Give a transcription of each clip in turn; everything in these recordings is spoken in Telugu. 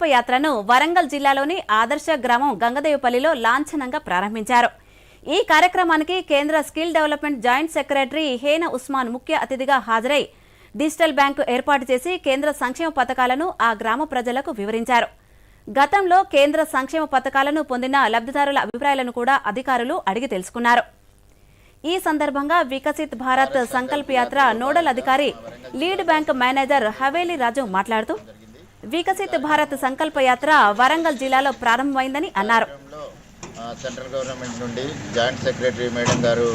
సంకల్ప యాత్రను వరంగల్ జిల్లాలోని ఆదర్శ గ్రామం గంగదేవిపల్లిలో లాంఛనంగా ప్రారంభించారు. ఈ కార్యక్రమానికి కేంద్ర skill development joint secretary Hena Usman ముఖ్య అతిథిగా హాజరై డిజిటల్ బ్యాంకు ఏర్పాటు చేసి కేంద్ర సంక్షేమ పథకాలను ఆ గ్రామ ప్రజలకు వివరించారు. గతంలో కేంద్ర సంక్షేమ పథకాలను పొందిన లబ్ధిదారుల అభిప్రాయాలను కూడా అధికారులు అడిగి తెలుసుకున్నారు. ఈ సందర్భంగా వికసిత్ భారత్ సంకల్ప యాత్ర నోడల్ అధికారి lead bank manager Haveli Raju మాట్లాడుతూ వికసిత్ భారత్ సంకల్ప యాత్ర వరంగల్ జిల్లాలో ప్రారంభమైందని అన్నారు. సెంట్రల్ గవర్నమెంట్ నుండి జాయింట్ సెక్రటరీ మేడం గారు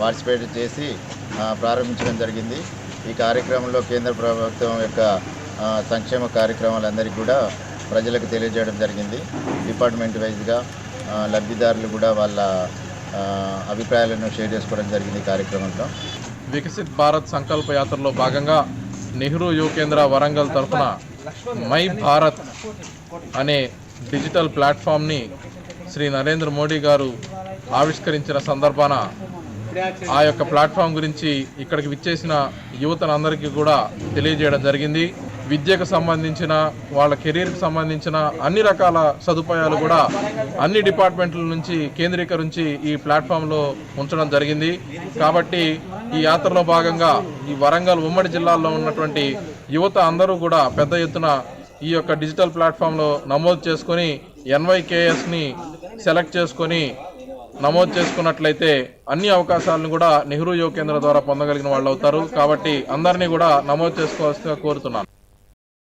పార్టిసిపేట్ చేసి ఆ, ప్రారంభించడం జరిగింది. ఈ కార్యక్రమంలో కేంద్ర ప్రభుత్వం యొక్క సంక్షేమ కార్యక్రమాలందరికీ కూడా ప్రజలకు తెలియజేయడం జరిగింది. డిపార్ట్మెంట్ వైజ్గా లబ్ధిదారులు కూడా వాళ్ళ అభిప్రాయాలను షేర్ చేసుకోవడం జరిగింది ఈ కార్యక్రమంలో. వికసిత్ భారత్ సంకల్ప యాత్రలో భాగంగా నెహ్రూ యువ కేంద్ర వరంగల్ తరఫున మై భారత్ అనే డిజిటల్ ప్లాట్ఫామ్ని శ్రీ నరేంద్ర మోడీ గారు ఆవిష్కరించిన సందర్భాన ఆ యొక్క ప్లాట్ఫామ్ గురించి ఇక్కడికి విచ్చేసిన యువతనందరికీ కూడా తెలియజేయడం జరిగింది. విద్యకు సంబంధించిన వాళ్ళ కెరీర్కి సంబంధించిన అన్ని రకాల సదుపాయాలు కూడా అన్ని డిపార్ట్మెంట్ల నుంచి కేంద్రీకరించి ఈ ప్లాట్ఫామ్లో ఉంచడం జరిగింది. కాబట్టి ఈ యాత్రలో భాగంగా ఈ వరంగల్ ఉమ్మడి జిల్లాలో ఉన్నటువంటి యువత అందరూ కూడా పెద్ద ఎత్తున ఈ యొక్క డిజిటల్ ప్లాట్ఫామ్లో నమోదు చేసుకొని ఎన్వైకేఎస్ని సెలెక్ట్ చేసుకొని నమోదు చేసుకున్నట్లయితే అన్ని అవకాశాలను కూడా నెహ్రూ యువ కేంద్ర ద్వారా పొందగలిగిన వాళ్ళు అవుతారు కాబట్టి అందరినీ కూడా నమోదు చేసుకోవాల్సిందిగా కోరుతున్నాను